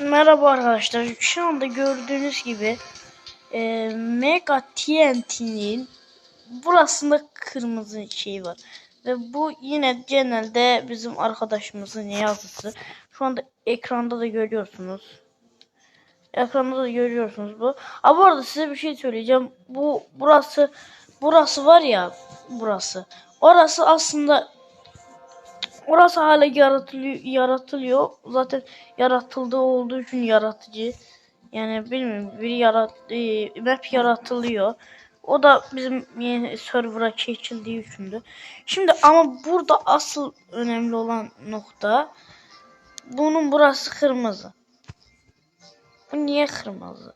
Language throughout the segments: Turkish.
Merhaba arkadaşlar. Şu anda gördüğünüz gibi e, Mega TNT'nin burasında kırmızı şey var. Ve bu yine genelde bizim arkadaşımızın yazısı. Şu anda ekranda da görüyorsunuz. Ekranda da görüyorsunuz bu. Aa, bu arada size bir şey söyleyeceğim. Bu burası burası var ya burası. Orası aslında Orası hala yaratılıyor, yaratılıyor. Zaten yaratıldığı olduğu için yaratıcı. Yani bilmiyorum bir yarat e, map yaratılıyor. O da bizim yeni server'a çekildiği içindi. Şimdi ama burada asıl önemli olan nokta bunun burası kırmızı. Bu niye kırmızı?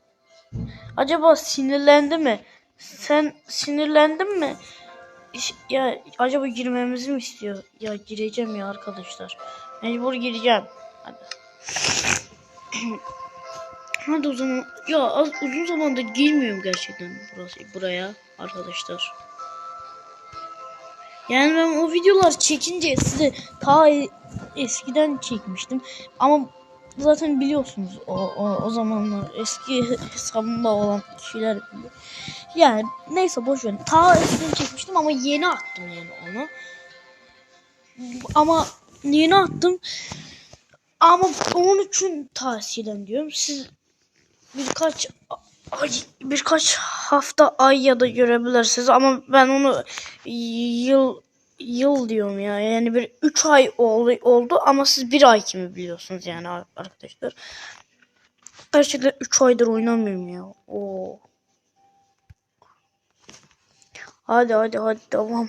Acaba sinirlendi mi? Sen sinirlendin mi? Ya acaba girmemizi mi istiyor? Ya gireceğim ya arkadaşlar. Mecbur gireceğim. Hadi. Hadi o zaman. Ya az uzun zamandır girmiyorum gerçekten burası buraya arkadaşlar. Yani ben o videolar çekince size ta eskiden çekmiştim. Ama zaten biliyorsunuz o, o, o zamanlar eski hesabımda olan kişiler biliyor. Yani neyse boş verin. Ta eskiden çekmiştim ama yeni attım yani onu. Ama yeni attım. Ama onun için tavsiyeden diyorum. Siz birkaç ay, birkaç hafta ay ya da görebilirsiniz ama ben onu yıl yıl diyorum ya. Yani bir 3 ay oldu, oldu ama siz bir ay kimi biliyorsunuz yani arkadaşlar. Gerçekten 3 aydır oynamıyorum ya. Oo. Hadi hadi hadi tamam.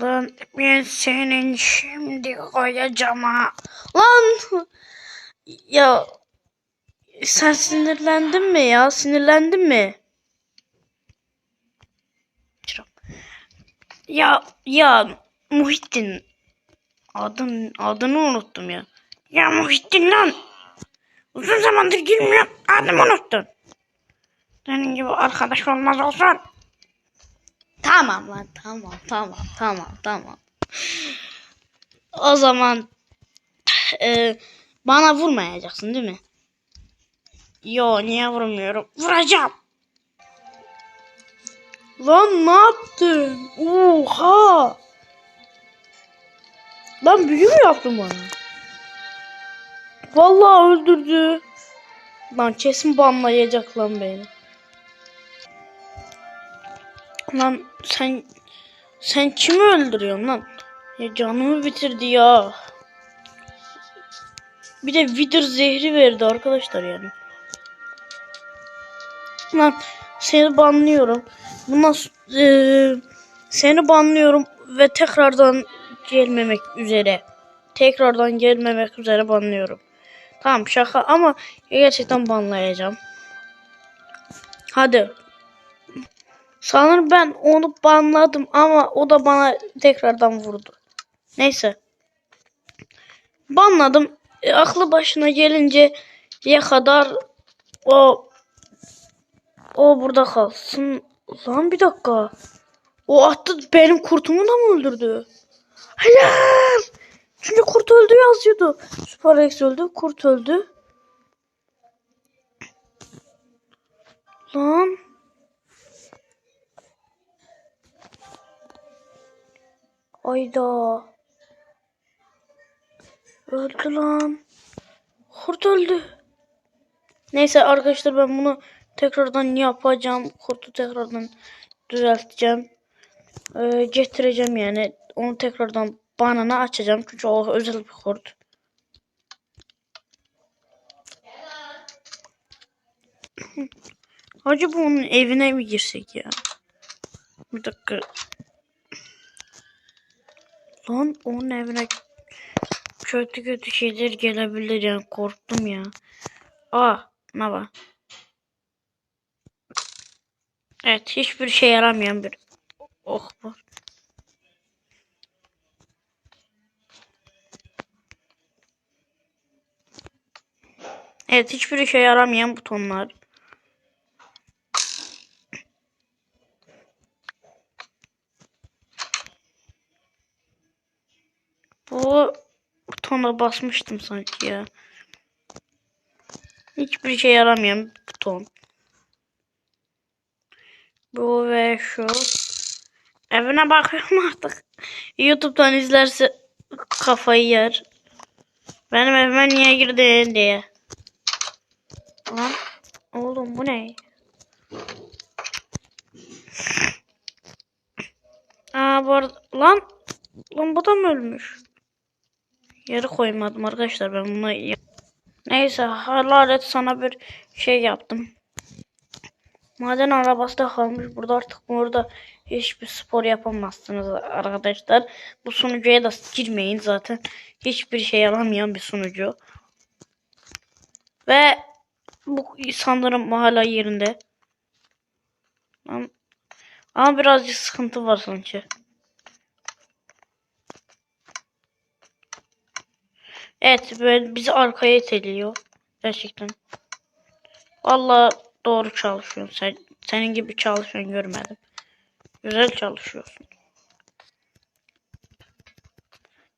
Lan ben senin şimdi koyacağım ha. Lan! Ya sen sinirlendin mi ya? Sinirlendin mi? Ya ya Muhittin adın adını unuttum ya. Ya Muhittin lan. Uzun zamandır girmiyorum. Adımı unuttun. Senin gibi arkadaş olmaz olsun. Tamam lan tamam tamam tamam tamam. O zaman e, bana vurmayacaksın değil mi? Yo niye vurmuyorum? Vuracağım. Lan ne yaptın? Oha. Lan büyü mü yaptın bana? Vallahi öldürdü. Lan kesin banlayacak lan beni. Lan sen sen kimi öldürüyorsun lan? Ya canımı bitirdi ya. Bir de vidir zehri verdi arkadaşlar yani. Lan seni banlıyorum. Bundan eee, seni banlıyorum ve tekrardan gelmemek üzere. Tekrardan gelmemek üzere banlıyorum. Tamam şaka ama gerçekten banlayacağım. Hadi Sanırım ben onu banladım ama o da bana tekrardan vurdu. Neyse. Banladım. E, aklı başına gelince ya kadar o o burada kalsın. Lan bir dakika. O attı benim kurtumu da mı öldürdü? Helal. Çünkü kurt öldü yazıyordu. Süper Rex öldü. Kurt öldü. Lan. Ayda. Öldü lan. Kurt öldü. Neyse arkadaşlar ben bunu tekrardan yapacağım. Kurtu tekrardan düzelteceğim. Ee, getireceğim yani. Onu tekrardan banana açacağım. Çünkü o özel bir kurt. Acaba onun evine mi girsek ya? Bir dakika. Lan onun evine kötü kötü şeyler gelebilir yani korktum ya. Aa ne var? Evet hiçbir şey yaramayan bir oh var. Evet hiçbir şey yaramayan butonlar. Bu butona basmıştım sanki ya. Hiçbir şey yaramayan buton. Bu ve şu. Evine bakıyorum artık. YouTube'dan izlerse kafayı yer. Benim evime niye girdin diye. Lan oğlum bu ne? Aa bu arada lan lan bu da mı ölmüş? Yere koymadım arkadaşlar ben bunu Neyse halalet sana bir şey yaptım. Maden arabası da kalmış. Burada artık burada hiçbir spor yapamazsınız arkadaşlar. Bu sunucuya da girmeyin zaten. Hiçbir şey alamayan bir sunucu. Ve bu sanırım hala yerinde. Ama birazcık sıkıntı var sanki. Evet böyle bizi arkaya iteliyor. Gerçekten. Vallahi doğru çalışıyorsun sen. Senin gibi çalışan görmedim. Güzel çalışıyorsun.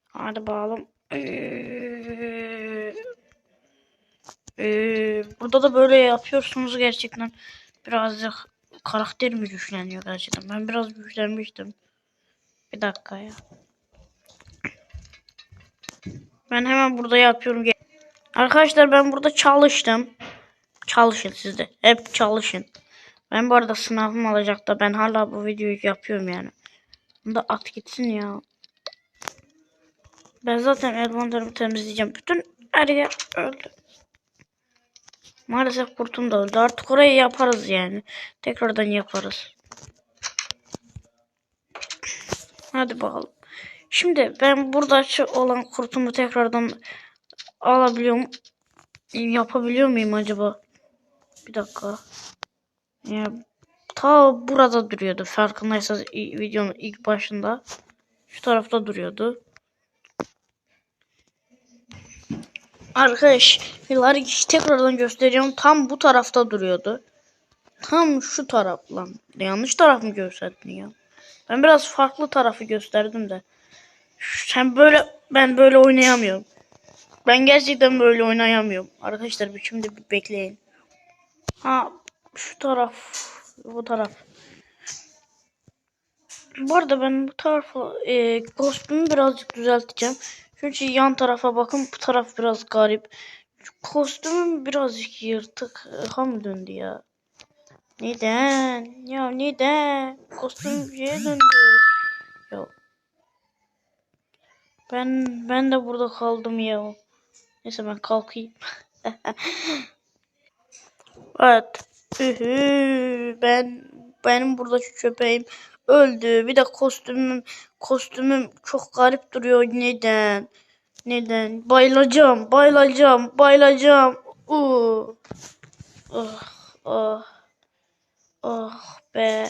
Hadi bakalım. Ee, ee, burada da böyle yapıyorsunuz gerçekten. Birazcık karakter mi güçleniyor gerçekten? Ben biraz güçlenmiştim. Bir dakika ya. Ben hemen burada yapıyorum. Arkadaşlar ben burada çalıştım. Çalışın siz de. Hep çalışın. Ben bu arada sınavım olacak da ben hala bu videoyu yapıyorum yani. Bunu da at gitsin ya. Ben zaten elvanlarımı temizleyeceğim. Bütün her yer öldü. Maalesef kurtum da öldü. Artık orayı yaparız yani. Tekrardan yaparız. Hadi bakalım. Şimdi ben burada şu olan kurtumu tekrardan alabiliyorum. Yapabiliyor muyum acaba? Bir dakika. Ya, ta burada duruyordu. Farkındaysanız videonun ilk başında. Şu tarafta duruyordu. Arkadaşlar tekrardan gösteriyorum. Tam bu tarafta duruyordu. Tam şu taraf lan. Yanlış taraf mı gösterdin ya? Ben biraz farklı tarafı gösterdim de. Sen böyle ben böyle oynayamıyorum. Ben gerçekten böyle oynayamıyorum. Arkadaşlar bir şimdi bir bekleyin. Ha şu taraf bu taraf. Bu arada ben bu tarafa e, kostümü birazcık düzelteceğim. Çünkü yan tarafa bakın bu taraf biraz garip. Kostümüm birazcık yırtık. Ha mı döndü ya? Neden? Ya neden? Kostüm şeye döndü. Ben ben de burada kaldım ya. Neyse ben kalkayım. evet. Ben benim burada şu köpeğim öldü. Bir de kostümüm kostümüm çok garip duruyor. Neden? Neden? Bayılacağım, bayılacağım, bayılacağım. Uh. Oh, oh. Oh be.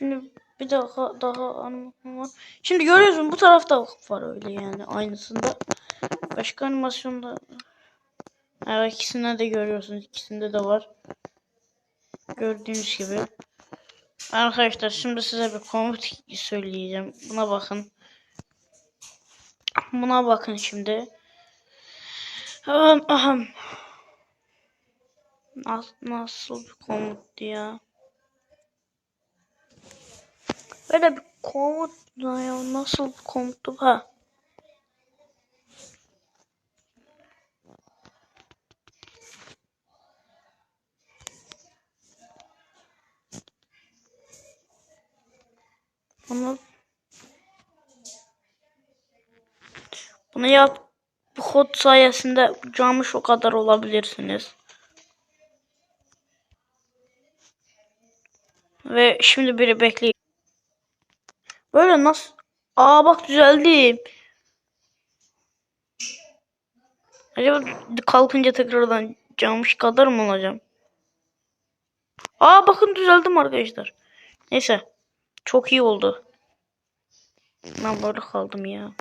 Şimdi bir daha daha animasyon var. Şimdi görüyorsun bu tarafta var öyle yani aynısında. Başka animasyonda Evet ikisinde de görüyorsunuz. ikisinde de var. Gördüğünüz gibi. Arkadaşlar şimdi size bir komut söyleyeceğim. Buna bakın. Buna bakın şimdi. Nasıl, nasıl bir komut ya? Böyle bir komut ya nasıl komuttu ha? Bunu bunu yap bu kod sayesinde camış o kadar olabilirsiniz. Ve şimdi biri bekleyin. Böyle nasıl? Aa bak düzeldim. Acaba kalkınca tekrardan camış kadar mı olacağım? Aa bakın düzeldim arkadaşlar. Neyse. Çok iyi oldu. Ben böyle kaldım ya.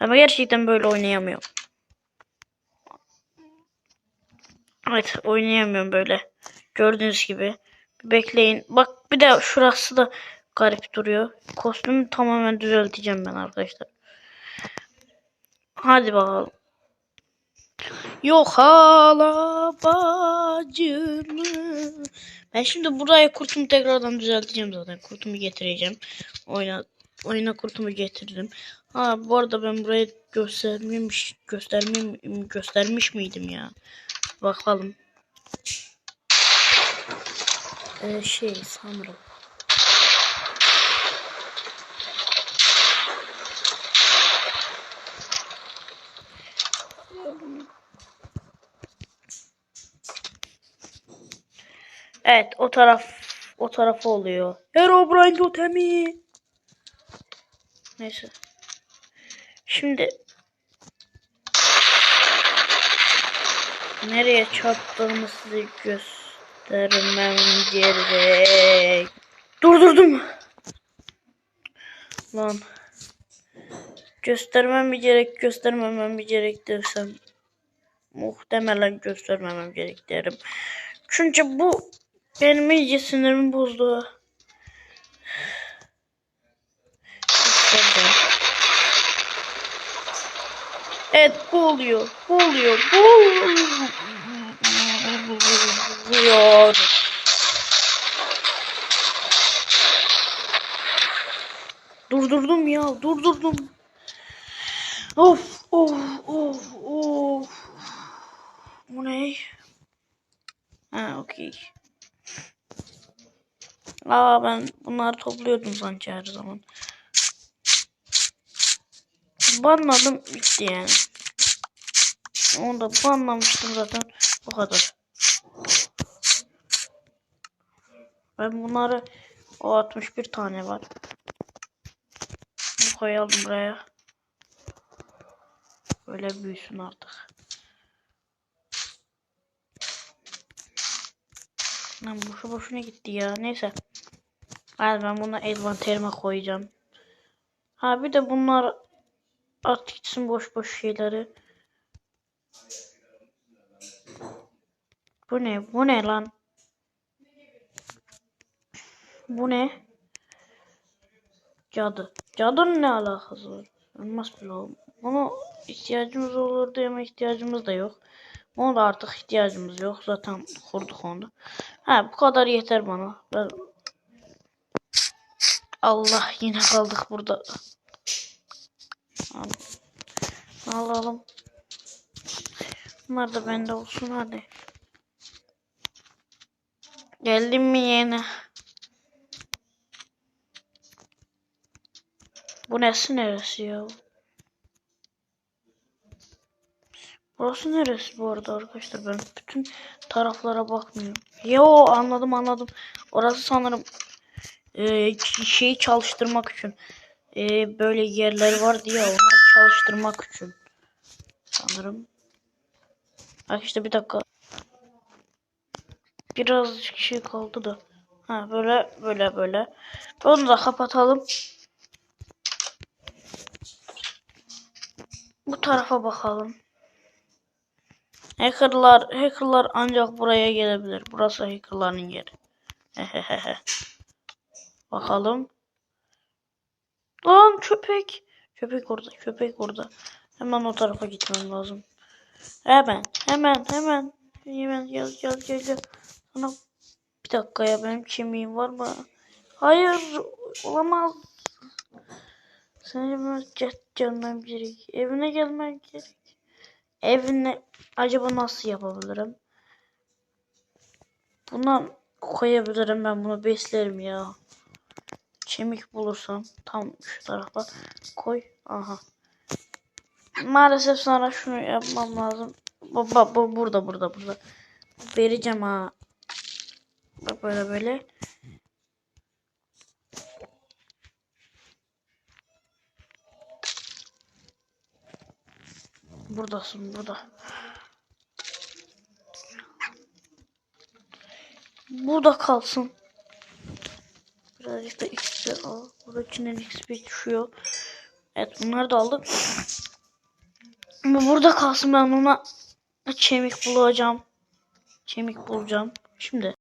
Ama gerçekten böyle oynayamıyorum. Evet oynayamıyorum böyle. Gördüğünüz gibi. Bekleyin. Bak bir de şurası da garip duruyor. Kostümü tamamen düzelteceğim ben arkadaşlar. Hadi bakalım. Yok hala bacımı. Ben şimdi buraya kurtumu tekrardan düzelteceğim zaten. Kurtumu getireceğim. Oyna oyuna kurtumu getirdim. Ha bu arada ben burayı göstermemiş göstermem göstermiş miydim ya? Bakalım. Ee, şey sanırım. Evet o taraf o tarafı oluyor. Herobrine totemi. Neyse. Şimdi nereye çarptığımı size göstermem gerek. Durdurdum. Lan. Göstermem mi gerek, göstermemem mi gerek dersem muhtemelen göstermemem gerek derim. Çünkü bu benim iyice sinirimi bozdu. Evet bu oluyor. Bu oluyor. Bu oluyor. Durdurdum ya. Durdurdum. Of of of of. Bu ne? Ha okey. Aa ben bunları topluyordum sanki her zaman. Banladım bitti yani. Onu da banlamıştım zaten. Bu kadar. Ben bunları o 61 tane var. Bunu koyalım buraya. Böyle büyüsün artık. Lan boşu boşuna gitti ya. Neyse. Hadi ben bunu envanterime koyacağım. Ha bir de bunlar at gitsin boş boş şeyleri. Bu ne? Bu ne lan? Bu ne? Cadı. Cadının ne alakası var? Olmaz bile oğlum. Ona ihtiyacımız olurdu ama ihtiyacımız da yok. Ona da artık ihtiyacımız yok. Zaten kurduk onu. Ha bu kadar yeter bana. Ben... Allah yine kaldık burada. Al. Alalım. Bunlar da bende olsun hadi. Geldim mi yine? Bu nesi neresi ya? Burası neresi bu arada arkadaşlar? Ben bütün taraflara bakmıyorum. Yo anladım anladım. Orası sanırım e, şeyi çalıştırmak için. E, böyle yerler var diye onları çalıştırmak için. Sanırım. Bak işte bir dakika. Birazcık şey kaldı da. Ha böyle böyle böyle. Onu da kapatalım. Bu tarafa bakalım. Hackerlar, hackerlar ancak buraya gelebilir. Burası hackerların yeri. Hehehe. Bakalım. Lan köpek. Köpek orada, köpek orada. Hemen o tarafa gitmem lazım. Hemen, hemen, hemen. Hemen gel, gel, gel, gel. Sana bir dakika ya benim kemiğim var mı? Hayır, olamaz. Seni cet gelmem gerek. Evine gelmem gerek. Evine acaba nasıl yapabilirim? Buna koyabilirim ben bunu beslerim ya. Kemik bulursam tam şu tarafa koy. Aha. Maalesef sana şunu yapmam lazım. Baba bu burada burada burada. Vereceğim ha. Bak böyle böyle. Buradasın burada. Burada kalsın. Birazcık da XP al. Buradakinden XP düşüyor. Evet bunları da aldık. Bu burada kalsın ben ona kemik bulacağım. Kemik bulacağım. Şimdi